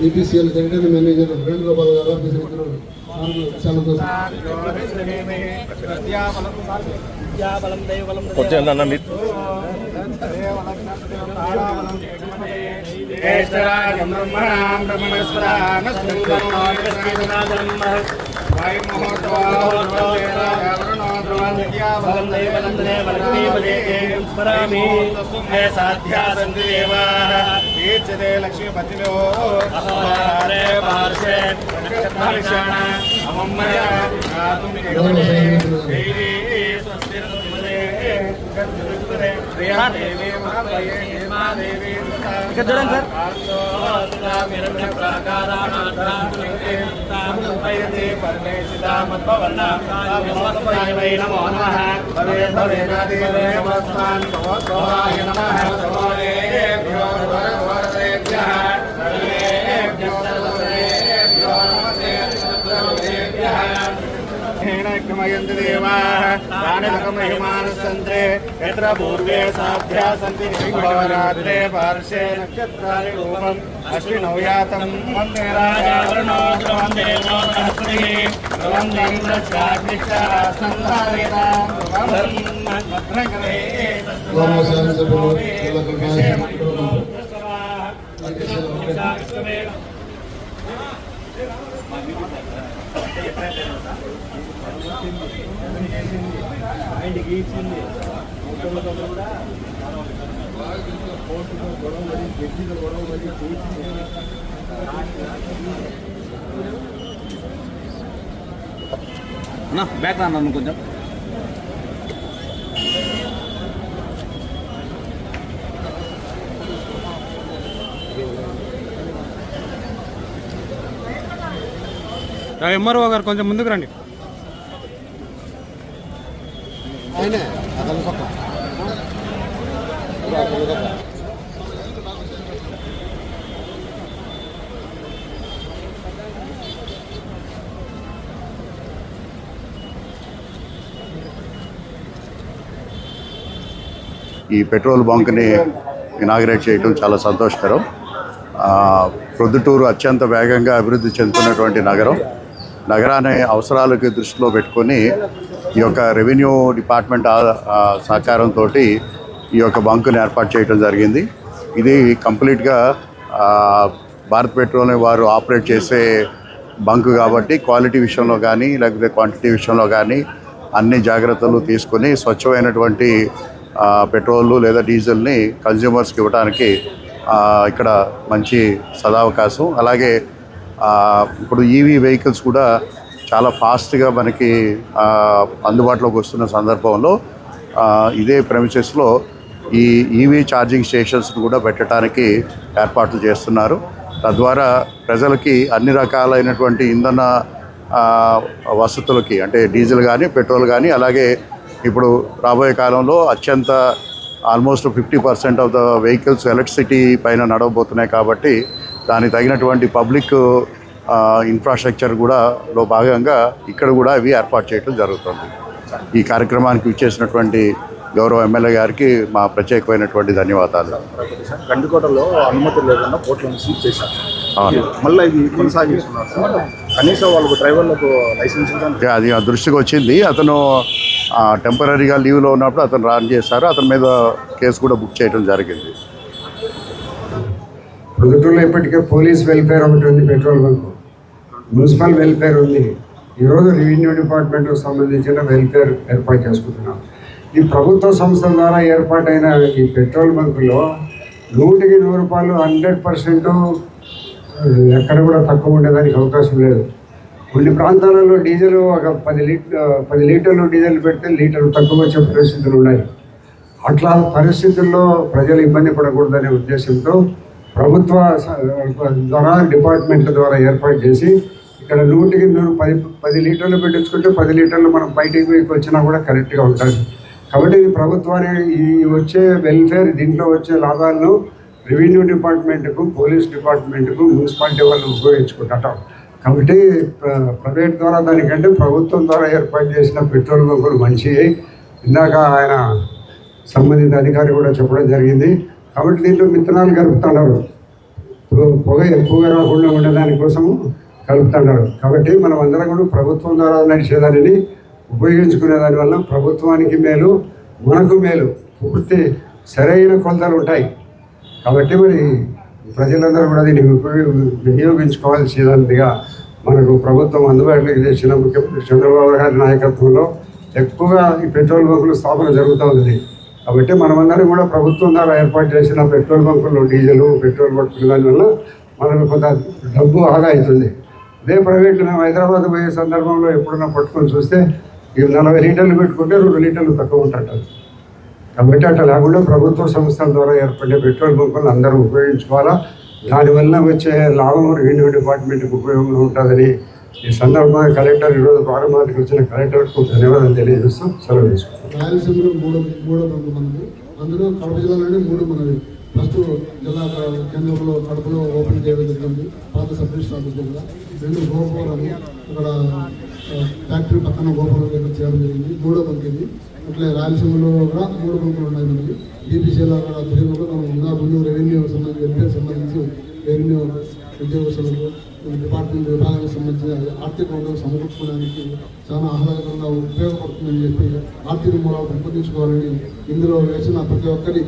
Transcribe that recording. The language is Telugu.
ఈపీసీఎల్ సెంటర్ మేనేజర్ వేణుగోపాల్ గారు ఆఫీసర్ ఇద్దరు చాలా సంతోషం వచ్చేయండి మీరు తీర్చదే లక్ష్మీపతిలో ఇక్కడ చూడండి సార్ క్షమయంతి దేవాः ప్రాణిలకమహిమానసంతే యత్ర పూర్వే సాభ్యా సంతి భవరాత్రే పార్శ్వే నక్షత్రాని రూపం అశ్వినౌ యాతం వందే రాజావరుణో ధ్రువం దేవో బృహస్పతిः ధ్రువం ఇంద్రశ్చాగ్నిశ్చ సంధారయతాం ధ్రువం భద్రకరే గౌరవ శాసనసభ్యులు జిల్లా కల్పన అన్న బ్యాక్ రాను కొంచెం ఎంఆర్ఓ గారు కొంచెం ముందుకు రండి. ఆయనే పక్క. ఈ పెట్రోల్ బంక్ని ఇనాగ్రేట్ చేయడం చాలా సంతోషకరం. ప్రొద్దుటూరు అత్యంత వేగంగా అభివృద్ధి చెందుతున్నటువంటి నగరం. నగరాన్ని అవసరాలకి దృష్టిలో పెట్టుకొని ఈ యొక్క రెవెన్యూ డిపార్ట్మెంట్ సహకారంతో ఈ యొక్క బంకుని ఏర్పాటు చేయడం జరిగింది. ఇది కంప్లీట్గా భారత్ పెట్రోల్ని వారు ఆపరేట్ చేసే బంక్ కాబట్టి క్వాలిటీ విషయంలో కానీ లేకపోతే క్వాంటిటీ విషయంలో కానీ అన్ని జాగ్రత్తలు తీసుకొని స్వచ్ఛమైనటువంటి పెట్రోల్ లేదా డీజిల్ని కన్జ్యూమర్స్కి ఇవ్వడానికి ఇక్కడ మంచి సదావకాశం. అలాగే ఇప్పుడు ఈవీ వెహికల్స్ కూడా చాలా ఫాస్ట్గా మనకి అందుబాటులోకి వస్తున్న సందర్భంలో ఇదే ప్రెమిసెస్లో ఈ ఈవీ ఛార్జింగ్ స్టేషన్స్ను కూడా పెట్టడానికి ఏర్పాట్లు చేస్తున్నారు. తద్వారా ప్రజలకి అన్ని రకాలైనటువంటి ఇంధన వసతులకి అంటే డీజిల్ కానీ పెట్రోల్ కానీ అలాగే ఇప్పుడు రాబోయే కాలంలో అత్యంత almost fifty percent of the vehicles electricity పైన నడవబోతున్నాయి కాబట్టి దానికి తగినటువంటి పబ్లిక్ ఇన్ఫ్రాస్ట్రక్చర్ కూడా లో భాగంగా ఇక్కడ కూడా ఇవి ఏర్పాటు చేయడం జరుగుతుంది. ఈ కార్యక్రమానికి ఇచ్చేసినటువంటి గౌరవ ఎమ్మెల్యే గారికి మా ప్రత్యేకమైనటువంటి ధన్యవాదాలు. గండికోటలో అనుమతి లేకుండా కోట్లను సీజ్ చేశారు. మళ్ళీ ఇది కొనసాగిస్తున్నారు సార్. కనీసం వాళ్ళకు డ్రైవర్లకు లైసెన్స్ అది ఆ దృష్టికి వచ్చింది. అతను టెంపరీగా లీవ్లో ఉన్నప్పుడు అతను రన్ చేశారు. అతని మీద కేసు కూడా బుక్ చేయడం జరిగింది. ప్రొద్దుటూరులో ఇప్పటికే పోలీస్ వెల్ఫేర్ ఒకటి ఉంది పెట్రోల్ బంక్. మున్సిపల్ వెల్ఫేర్ ఉంది. ఈరోజు రెవెన్యూ డిపార్ట్మెంట్కి సంబంధించిన వెల్ఫేర్ ఏర్పాటు చేసుకుంటున్నాం. ఈ ప్రభుత్వ సంస్థల ద్వారా ఏర్పాటైన ఈ పెట్రోల్ బంకులో నూటికి నూరు రూపాయలు హండ్రెడ్ పర్సెంట్ ఎక్కడ కూడా తక్కువ ఉండేదానికి అవకాశం లేదు. కొన్ని ప్రాంతాలలో డీజిల్ ఒక పది లీటర్ పది లీటర్లు డీజిల్ పెడితే లీటర్ తక్కువ వచ్చే పరిస్థితులు ఉన్నాయి. అట్లా పరిస్థితుల్లో ప్రజలు ఇబ్బంది పడకూడదనే ఉద్దేశంతో ప్రభుత్వ ద్వారా డిపార్ట్మెంట్ల ద్వారా ఏర్పాటు చేసి ఇక్కడ నూటికి నూరు పది పది లీటర్లు పెట్టించుకుంటే పది లీటర్లు మనం బయటికి వచ్చినా కూడా కరెక్ట్గా ఉంటుంది కాబట్టి ఇది ప్రభుత్వానికి ఈ వచ్చే వెల్ఫేర్ దీంట్లో వచ్చే లాభాలను రెవెన్యూ డిపార్ట్మెంట్కు పోలీస్ డిపార్ట్మెంట్కు మున్సిపాలిటీ వాళ్ళు ఉపయోగించుకుంటాం కాబట్టి ప్ర- ప్రైవేట్ ద్వారా దానికంటే ప్రభుత్వం ద్వారా ఏర్పాటు చేసిన పెట్రోల్ బంకులు మంచివి ఇందాక ఆయన సంబంధిత అధికారి కూడా చెప్పడం జరిగింది. కాబట్టి దీంట్లో విత్తనాలు గడుపుతున్నారు. పొగ ఎక్కువగా రాకుండా ఉండే దానికోసము కలుపుతున్నారు కాబట్టి మనం అందరం కూడా ప్రభుత్వం ద్వారా నడిచేదానిని ఉపయోగించుకునే దానివల్ల ప్రభుత్వానికి మేలు మనకు మేలు పూర్తి సరైన కొలతలు ఉంటాయి. కాబట్టి మరి ప్రజలందరూ కూడా దీన్ని ఉపయోగ వినియోగించుకోవాల్సినదిగా మనకు ప్రభుత్వం అందుబాటులోకి తెచ్చిన ముఖ్యమంత్రి చంద్రబాబు గారి నాయకత్వంలో ఎక్కువగా ఈ పెట్రోల్ బంకుల స్థాపన జరుగుతూ ఉంది కాబట్టి మనమందరం కూడా ప్రభుత్వం ద్వారా ఏర్పాటు చేసిన పెట్రోల్ బంకులు డీజిల్ పెట్రోల్ బంకులు దానివల్ల మనకు కొంత డబ్బు ఆదా అవుతుంది. అదే ప్రైవేట్లో మేము హైదరాబాద్ పోయే సందర్భంలో ఎప్పుడన్నా పట్టుకొని చూస్తే ఈ నలభై లీటర్లు పెట్టుకుంటే రెండు లీటర్లు తక్కువ ఉంటుంటారు కాబట్టి అట్లా లేకుండా ప్రభుత్వ సంస్థల ద్వారా ఏర్పడే పెట్రోల్ బంకులను అందరూ ఉపయోగించుకోవాలా? దానివల్ల వచ్చే లాభం రెవెన్యూ డిపార్ట్మెంట్కి ఉపయోగంగా ఉంటుందని ఈ సందర్భంగా కలెక్టర్ ఈరోజు ప్రారంభానికి వచ్చిన కలెక్టర్కు ధన్యవాదాలు తెలియజేస్తూ సెలవు తీసుకుంటాం రాయలసీమలో మూడు మూడు అందులో కడప జిల్లాలోనే మూడు మనది ఫస్ట్ జిల్లా కేంద్రంలో కడపలో ఓపెన్ చేయడం జరిగింది. పాత సబ్ ఆఫీస్ దగ్గర రెండు గోపురం ఇక్కడ ఫ్యాక్టరీ పక్కన గోపురం దగ్గర చేయడం జరిగింది. మూడో బంక్ అట్లే రాయలసీమలో కూడా మూడు బంకులు ఉన్నాయి మనకి. బీపీసీలో కూడా తెలియకుండా మనం ఇంకా ముందు రెవెన్యూ సంబంధించి వెల్ఫేర్ సంబంధించి రెవెన్యూ ఉద్యోగస్తులకు డిపార్ట్మెంట్ విభాగానికి సంబంధించిన ఆర్థిక వనరులు సమకూర్చుకోవడానికి చాలా ఆహ్లాదకరంగా ఉపయోగపడుతుందని చెప్పి ఆర్థిక మూలాలు పెంపొందించుకోవాలని ఇందులో వేసిన ప్రతి ఒక్కరి